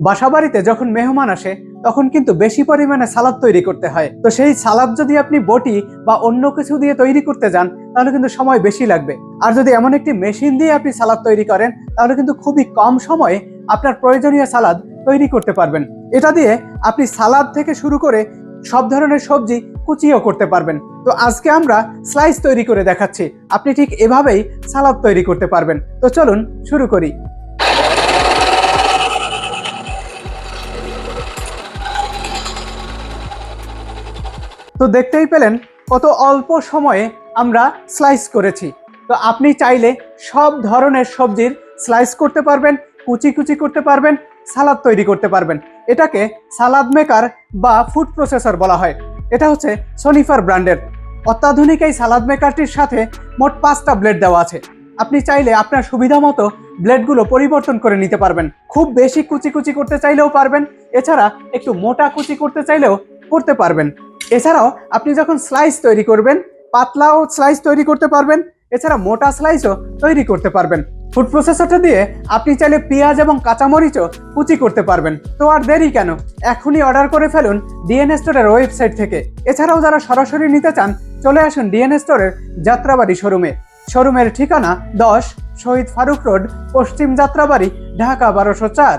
বাসাবাড়িতে যখন মেহমান আসে, তখন কিন্তু বেশি পরিমাণে সালাদ তৈরি করতে হয়। তো সেই সালাদ যদি আপনি বটি বা অন্য কিছু দিয়ে তৈরি করতে যান, তাহলে কিন্তু সময় বেশি লাগবে। আর যদি এমন একটি মেশিন দিয়ে আপনি সালাদ তৈরি করেন, তাহলে কিন্তু খুবই কম সময়ে আপনার প্রয়োজনীয় সালাদ তৈরি করতে পারবেন। এটা দিয়ে আপনি সালাদ থেকে শুরু করে সব ধরনের সবজি কুচিও করতে পারবেন। তো আজকে আমরা স্লাইস তৈরি করে দেখাচ্ছি। আপনি ঠিক এভাবেই সালাদ তৈরি করতে পারবেন। তো চলুন শুরু করি। তো দেখতেই পেলেন কত অল্প সময়ে আমরা স্লাইস করেছি। তো আপনি চাইলে সব ধরনের সবজির স্লাইস করতে পারবেন, কুচি কুচি করতে পারবেন, সালাদ তৈরি করতে পারবেন। এটাকে সালাদ মেকার বা ফুড প্রসেসর বলা হয়। এটা হচ্ছে সনিফার ব্র্যান্ডের অত্যাধুনিক এই সালাদ মেকারটির সাথে মোট পাঁচটা ব্লেড দেওয়া আছে। আপনি চাইলে আপনার সুবিধা মতো ব্লেডগুলো পরিবর্তন করে নিতে পারবেন। খুব বেশি কুচি কুচি করতে চাইলেও পারবেন, এছাড়া একটু মোটা কুচি করতে চাইলেও করতে পারবেন। এছাড়াও আপনি যখন স্লাইস তৈরি করবেন, পাতলাও স্লাইস তৈরি করতে পারবেন, এছাড়া মোটা স্লাইসও তৈরি করতে পারবেন। ফুড প্রসেসরটা দিয়ে আপনি চাইলে পেঁয়াজ এবং কাঁচামরিচও কুচি করতে পারবেন। তো আর দেরি কেন? এখনই অর্ডার করে ফেলুন ডিএনএ স্টোরের ওয়েবসাইট থেকে। এছাড়াও যারা সরাসরি নিতে চান, চলে আসুন ডিএনএ স্টোরের যাত্রাবাড়ি শোরুমে শোরুমের ঠিকানা দশ শহীদ ফারুক রোড, পশ্চিম যাত্রাবাড়ি, ঢাকা বারোশো চার।